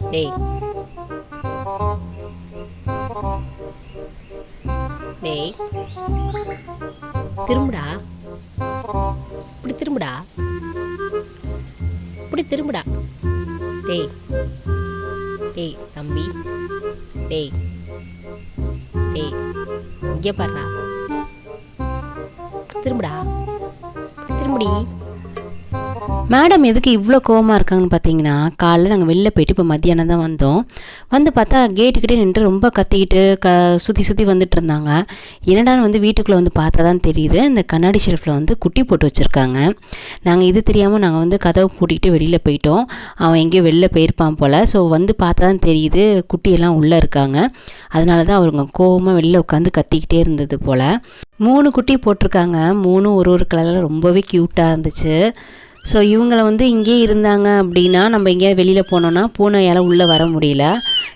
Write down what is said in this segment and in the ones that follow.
டேய். டேய். திரும்புடா. இப்படி திரும்புடா. இப்படி திரும்புடா. டேய். டேய் தம்பி. டேய். டேய் இங்கே பாருடா. திரும்புடா. திரும்புடி. மேடம் எதுக்கு இவ்வளோ கோவமாக இருக்காங்கன்னு பார்த்தீங்கன்னா காலைல நாங்கள் வெளில போயிட்டு இப்போ மத்தியானம் தான் வந்தோம். வந்து பார்த்தா கேட்டுக்கிட்டே நின்று ரொம்ப கத்திக்கிட்டு க சுற்றி சுற்றி வந்துட்டு இருந்தாங்க. என்னடான்னு வந்து வீட்டுக்குள்ளே வந்து பார்த்தா தான் தெரியுது. இந்த கண்ணாடி ஷெல்ஃபில் வந்து குட்டி போட்டு வச்சுருக்காங்க. நாங்கள் இது தெரியாமல் நாங்கள் வந்து கதவை பூட்டிக்கிட்டு வெளியில் போயிட்டோம். அவன் எங்கேயோ வெளில போயிருப்பான் போல். ஸோ வந்து பார்த்தா தான் தெரியுது குட்டியெல்லாம் உள்ளே இருக்காங்க. அதனால தான் அவருங்க கோவமாக வெளில உட்காந்து கத்திக்கிட்டே இருந்தது போல். மூணு குட்டி போட்டிருக்காங்க. மூணும் ஒரு ஒரு கலரில் ரொம்பவே க்யூட்டாக இருந்துச்சு. ஸோ இவங்கள வந்து இங்கேயே இருந்தாங்க அப்படின்னா நம்ம எங்கேயாவது வெளியில் போனோன்னா பூனையால் உள்ளே வர முடியல.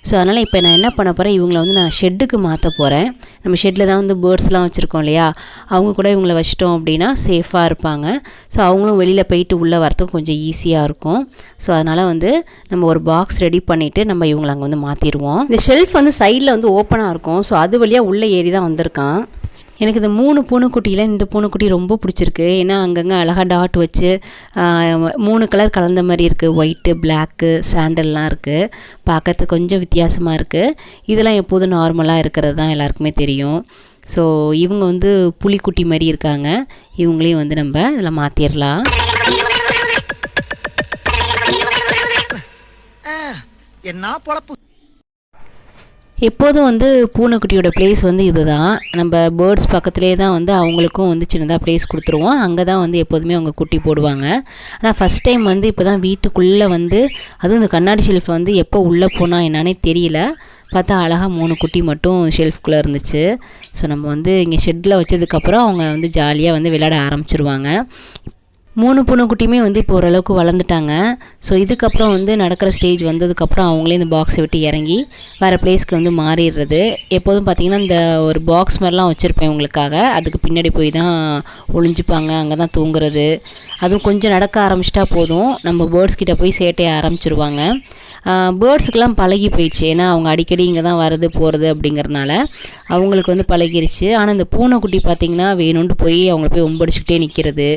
ஸோ அதனால் இப்போ நான் என்ன பண்ண போகிறேன் இவங்களை வந்து நான் ஷெட்டுக்கு மாற்ற போகிறேன் நம்ம ஷெட்டில் தான் வந்து பேர்ட்ஸ்லாம் வச்சுருக்கோம் இல்லையா? அவங்க கூட இவங்கள வச்சிட்டோம் அப்படின்னா சேஃபாக இருப்பாங்க. ஸோ அவங்களும் வெளியில் போயிட்டு உள்ளே வரத்துக்கு கொஞ்சம் ஈஸியாக இருக்கும். ஸோ அதனால் வந்து நம்ம ஒரு பாக்ஸ் ரெடி பண்ணிவிட்டு நம்ம இவங்களை அங்கே வந்து மாற்றிடுவோம் இந்த ஷெல்ஃப் வந்து சைடில் வந்து ஓப்பனாக இருக்கும். ஸோ அது வழியாக உள்ளே ஏறி தான் வந்திருக்கான். எனக்கு இந்த மூணு பூனைக்குட்டியில் இந்த பூனைக்குட்டி ரொம்ப பிடிச்சிருக்கு. ஏன்னா அங்கங்கே அழகாக டாட் வச்சு மூணு கலர் கலந்த மாதிரி இருக்குது ஒயிட்டு பிளாக்கு சாண்டல்லாம் இருக்குது பார்க்கறதுக்கு கொஞ்சம் வித்தியாசமாக இருக்குது இதெல்லாம் எப்போதும் நார்மலாக இருக்கிறது தான் எல்லாருக்குமே தெரியும். ஸோ இவங்க வந்து புலிக்குட்டி மாதிரி இருக்காங்க. இவங்களையும் வந்து நம்ம இதில் மாற்றிடலாம் என்ன பொழப்பு? எப்போதும் வந்து பூனைக்குட்டியோட ப்ளேஸ் வந்து இதுதான். நம்ம பேர்ட்ஸ் பக்கத்துலேயே தான் வந்து அவங்களுக்கும் வந்து சின்னதாக ப்ளேஸ் கொடுத்துருவோம். அங்கே தான் வந்து எப்போதுமே அவங்க குட்டி போடுவாங்க. ஆனால் ஃபஸ்ட் டைம் வந்து இப்போ தான் வீட்டுக்குள்ளே வந்து அதுவும் இந்த கண்ணாடி ஷெல்ஃப் வந்து எப்போ உள்ளே போனால் என்னன்னே தெரியல. பார்த்தா அழகாக மூணு குட்டி மட்டும் ஷெல்ஃப்குள்ளே இருந்துச்சு. ஸோ நம்ம வந்து இங்கே ஷெட்டில் வச்சதுக்கப்புறம் அவங்க வந்து ஜாலியாக வந்து விளையாட ஆரம்பிச்சிருவாங்க. மூணு பூனைக்குட்டியுமே வந்து இப்போ ஓரளவுக்கு வளர்ந்துட்டாங்க. ஸோ இதுக்கப்புறம் வந்து நடக்கிற ஸ்டேஜ் வந்ததுக்கப்புறம் அவங்களே இந்த பாக்ஸை விட்டு இறங்கி வேறு பிளேஸ்க்கு வந்து மாறிடுறது. எப்போதும் பார்த்திங்கன்னா இந்த ஒரு பாக்ஸ் மாதிரிலாம் வச்சுருப்பேன் உங்களுக்காக அதுக்கு பின்னாடி போய் தான் ஒளிஞ்சுப்பாங்க அங்கே தான் தூங்குறது. அதுவும் கொஞ்சம் நடக்க ஆரம்பிச்சிட்டா போதும். நம்ம பேர்ட்ஸ் கிட்டே போய் சேட்டைய ஆரம்பிச்சிருவாங்க. பேர்ட்ஸுக்கெல்லாம் பழகி போயிடுச்சு. ஏன்னா அவங்க அடிக்கடி இங்கே தான் வருது போகிறது அப்படிங்கிறனால அவங்களுக்கு வந்து பழகிருச்சு. ஆனால் இந்த பூனைக்குட்டி பார்த்திங்கன்னா வேணும்னு போய் அவங்கள போய் ஒம்படிச்சுக்கிட்டே நிற்கிறது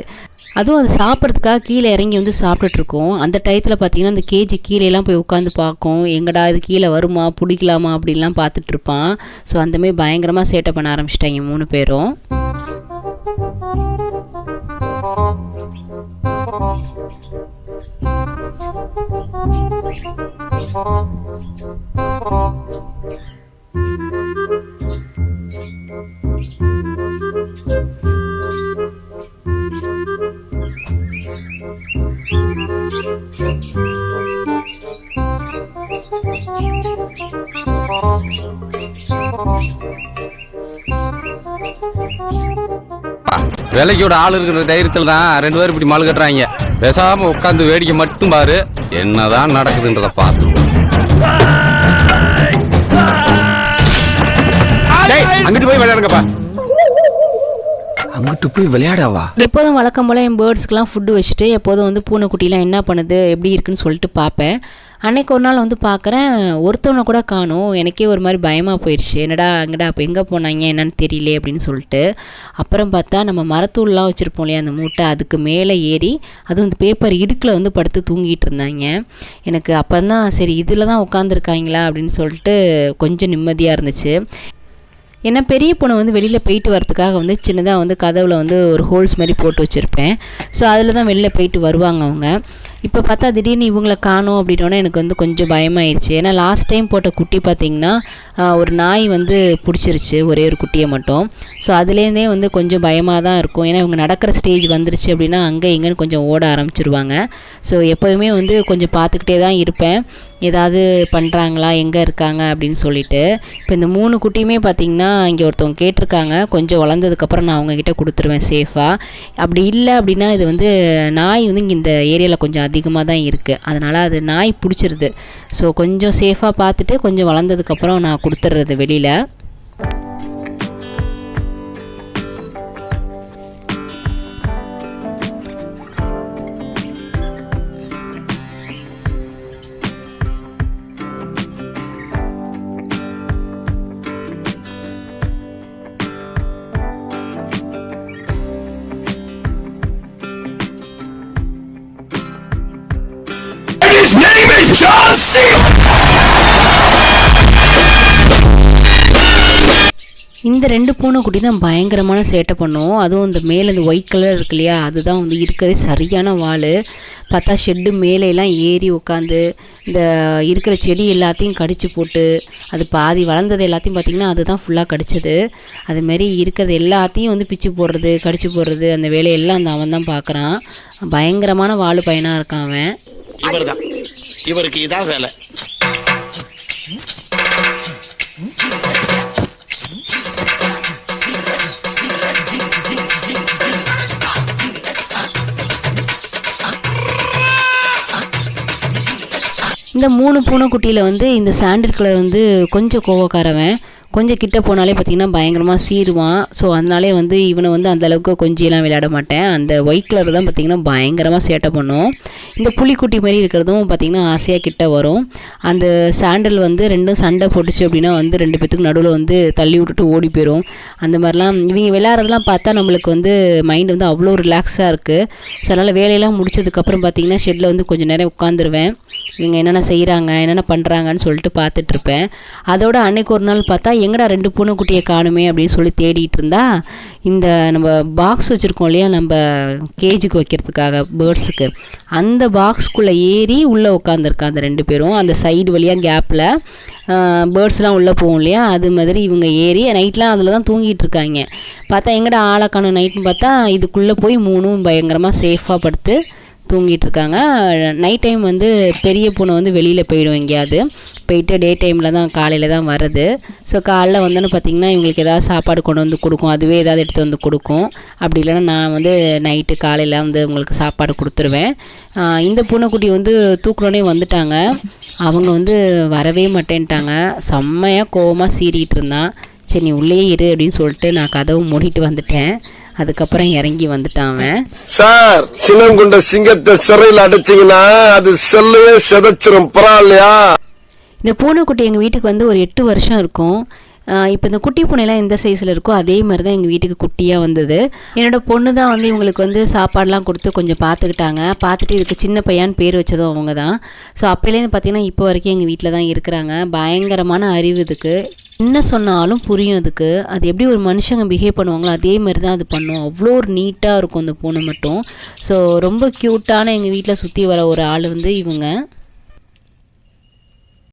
அதுவும் அது சாப்பிட்றதுக்காக கீழே இறங்கி வந்து சாப்பிட்டுட்ருக்கோம். அந்த டயத்தில் பார்த்தீங்கன்னா அந்த கேஜி கீழேலாம் போய் உட்காந்து பார்க்கும் எங்கடா இது கீழே வருமா? பிடிக்கலாமா? அப்படின்லாம் பார்த்துட்ருப்பான் ஸோ அந்தமாரி பயங்கரமாக சேட்டை பண்ண ஆரம்பிச்சிட்டாங்க மூணு பேரும். விலைக்கோட ஆள் இருக்கிற தைரியத்தில் தான் ரெண்டு பேரும் இப்படி மாலு கட்டுறாங்க. பேசாம உட்காந்து வேடிக்கை மட்டும் பாரு என்னதான் நடக்குதுன்றத பார்த்து. அங்கிட்டு போய் விளையாடுங்கப்பா. மட்டும் போய் விளையாடவா? எப்போதும் வழக்கம் போல் என் பேர்ட்ஸ்க்கெலாம் ஃபுட்டு வச்சுட்டு எப்போதும் வந்து பூனைக்குட்டிலாம் என்ன பண்ணுது எப்படி இருக்குன்னு சொல்லிட்டு பார்ப்பேன். அன்னைக்கு ஒரு நாள் வந்து பார்க்குறேன் ஒருத்தவனை கூட காணும். எனக்கே ஒரு மாதிரி பயமாக போயிடுச்சு என்னடா அங்கடா அப்போ எங்கே போனாங்க என்னன்னு தெரியல அப்படின்னு சொல்லிட்டு. அப்புறம் பார்த்தா நம்ம மரத்தூள்லாம் வச்சுருப்போம் இல்லையா அந்த மூட்டை அதுக்கு மேலே ஏறி அதுவும் இந்த பேப்பர் இடுக்கில் வந்து படுத்து தூங்கிட்டு இருந்தாங்க. எனக்கு அப்போ தான் சரி இதில் தான் உட்காந்துருக்காங்களா அப்படின்னு சொல்லிட்டு கொஞ்சம் நிம்மதியாக இருந்துச்சு. ஏன்னா பெரிய பொண்ணு வந்து வெளியில் போயிட்டு வரதுக்காக வந்து சின்னதாக வந்து கதவில் வந்து ஒரு ஹோல்ஸ் மாதிரி போட்டு வச்சுருப்பேன். ஸோ அதில் தான் வெளில போயிட்டு வருவாங்க அவங்க. இப்போ பார்த்தா திடீர்னு இவங்கள காணோம் அப்படின்னோடனே எனக்கு வந்து கொஞ்சம் பயமாயிருச்சு. ஏன்னா லாஸ்ட் டைம் போட்ட குட்டி பார்த்திங்கன்னா ஒரு நாய் வந்து பிடிச்சிருச்சு ஒரே ஒரு குட்டியை மட்டும். ஸோ அதுலேருந்தே வந்து கொஞ்சம் பயமாக தான் இருக்கும். ஏன்னா இவங்க நடக்கிற ஸ்டேஜ் வந்துருச்சு அப்படின்னா அங்கே இங்கேன்னு கொஞ்சம் ஓட ஆரம்பிச்சிருவாங்க. ஸோ எப்போயுமே வந்து கொஞ்சம் பார்த்துக்கிட்டே தான் இருப்பேன். ஏதாவது பண்ணுறாங்களா எங்கே இருக்காங்க? அப்படின்னு சொல்லிட்டு. இப்போ இந்த மூணு குட்டியுமே பார்த்திங்கன்னா இங்கே ஒருத்தவங்க கேட்டிருக்காங்க. கொஞ்சம் வளர்ந்ததுக்கப்புறம் நான் அவங்கக்கிட்ட கொடுத்துருவேன் சேஃபாக அப்படி இல்லை அப்படின்னா இது வந்து நாய் வந்து இங்கே இந்த ஏரியாவில் கொஞ்சம் அதிகமாக தான் இருக்குது அதனால் அது நாய் பிடிச்சிருது. ஸோ கொஞ்சம் சேஃபாக பார்த்துட்டு கொஞ்சம் வளர்ந்ததுக்கப்புறம் நான் கொடுத்துட்றது வெளியில். இந்த ரெண்டு பூனைக்குட்டி தான் பயங்கரமான சேட்டை பண்ணும். அதுவும் இந்த மேலே அந்த ஒயிட் கலர் இருக்கு இல்லையா? அதுதான் வந்து இருக்கிறதே சரியான வால். பார்த்தா ஷெட்டு மேலேலாம் ஏறி உட்காந்து இந்த இருக்கிற செடி எல்லாத்தையும் கடிச்சு போட்டு அது பாதி வளர்ந்தது எல்லாத்தையும் பார்த்திங்கன்னா அதுதான் ஃபுல்லாக கடிச்சது. அதுமாரி இருக்கிறது எல்லாத்தையும் வந்து பிச்சு போடுறது கடிச்சு போடுறது அந்த வேலையெல்லாம் அந்த அவன் தான் பார்க்குறான். பயங்கரமான வால் பையனாக இருக்கான் அவன். இவர்தான். இவருக்கு இதான் வேலை. இந்த மூணு பூனைக்குட்டியில் வந்து இந்த சாண்டில் கலர் வந்து கொஞ்சம் கோவக்காரவன். கொஞ்சம் கிட்ட போனாலே பார்த்தீங்கன்னா பயங்கரமாக சீருவான் ஸோ அதனாலே வந்து இவனை வந்து அந்தளவுக்கு கொஞ்சியெல்லாம் விளையாட மாட்டேன். அந்த ஒயிட் கலர் தான் பார்த்தீங்கன்னா பயங்கரமாக சேட்டை பண்ணும். இந்த புளிக்குட்டி மாதிரி இருக்கிறதும் பார்த்திங்கன்னா ஆசையாக கிட்ட வரும். அந்த சாண்டல் வந்து ரெண்டும் சண்டை போட்டுச்சு அப்படின்னா வந்து ரெண்டு பேத்துக்கு நடுவில் வந்து தள்ளி விட்டுட்டு ஓடி போயிடும் அந்த மாதிரிலாம் இவங்க விளையாடுறதெல்லாம் பார்த்தா நம்மளுக்கு வந்து மைண்ட் வந்து அவ்வளோ ரிலாக்ஸாக இருக்குது ஸோ அதனால் வேலையெல்லாம் முடிச்சதுக்கப்புறம் பார்த்தீங்கன்னா ஷெட்டில் வந்து கொஞ்சம் நேரம் உட்காந்துருவேன் இவங்க என்னென்ன செய்கிறாங்க என்னென்ன பண்ணுறாங்கன்னு சொல்லிட்டு பார்த்துட்ருப்பேன். அதோட அன்னைக்கு ஒரு நாள் பார்த்தா எங்கடா ரெண்டு பூனைக்குட்டியை காணுமே? அப்படின்னு சொல்லி தேடிட்டு இருந்தா இந்த நம்ம பாக்ஸ் வச்சுருக்கோம் இல்லையா நம்ம கேஜுக்கு வைக்கிறதுக்காக பேர்ட்ஸுக்கு அந்த பாக்ஸ்க்குள்ளே ஏறி உள்ளே உட்காந்துருக்கா அந்த ரெண்டு பேரும். அந்த சைடு வழியாக கேப்பில் பேர்ட்ஸ்லாம் உள்ளே போகும் இல்லையா அது மாதிரி இவங்க ஏறி நைட்லாம் அதில் தான் தூங்கிட்டு இருக்காங்க பார்த்தா எங்கடா ஆளக்கான நைட்னு பார்த்தா இதுக்குள்ளே போய் மூணும் பயங்கரமாக சேஃபாக படுத்து தூங்கிட்டு இருக்காங்க நைட் டைம் வந்து பெரிய பூனை வந்து வெளியில் போயிடும் எங்கேயாவது. போயிட்டு டே டைமில் தான் காலையில் தான் வருது ஸோ காலைல வந்தோன்னு பார்த்தீங்கன்னா இவங்களுக்கு ஏதாவது சாப்பாடு கொண்டு வந்து கொடுக்கும். அதுவே ஏதாவது எடுத்து வந்து கொடுக்கும். அப்படி இல்லைன்னா நான் வந்து நைட்டு காலையில் வந்து உங்களுக்கு சாப்பாடு கொடுத்துருவேன். இந்த பூனைக்குட்டி வந்து தூக்குனோடனே வந்துட்டாங்க. அவங்க வந்து வரவே மாட்டேன்ட்டாங்க. செம்மையாக கோவமாக சீறிகிட்டு இருந்தான். சரி நீ உள்ளே இரு அப்படின்னு சொல்லிட்டு நான் கதவு மூடிட்டு வந்துட்டேன். அதுக்கப்புறம் இறங்கி வந்துட்டான் அவன். சார் சின்னங்குண்ட சிங்கத்தை சிறையில் அடைச்சீங்கன்னா அது செல்லையே செதைச்சிரும் பரவாயில்லையா? இந்த பூனைக்குட்டி எங்கள் வீட்டுக்கு வந்து ஒரு எட்டு வருஷம் இருக்கும். இப்போ இந்த குட்டி பூனைலாம் எந்த சைஸில் இருக்கோ அதே மாதிரி தான் எங்கள் வீட்டுக்கு குட்டியாக வந்தது. என்னோடய பொண்ணு தான் வந்து இவங்களுக்கு வந்து சாப்பாடெலாம் கொடுத்து கொஞ்சம் பார்த்துக்கிட்டாங்க பார்த்துட்டு இதுக்கு சின்ன பையன் பேர் வச்சதும் அவங்க தான் ஸோ அப்போலேருந்து பார்த்தீங்கன்னா இப்போ வரைக்கும் எங்கள் வீட்டில் தான் இருக்கிறாங்க. பயங்கரமான அறிவு இதுக்கு. என்ன சொன்னாலும் புரியும் அதுக்கு அது எப்படி ஒரு மனுஷங்க பிஹேவ் பண்ணுவாங்களோ அதே மாதிரி தான் அது பண்ணும். அவ்வளோ ஒரு நீட்டாக இருக்கும் அந்த பூனை மட்டும். ஸோ ரொம்ப க்யூட்டான எங்கள் வீட்டில் சுற்றி வர ஒரு ஆள் வந்து இவங்க.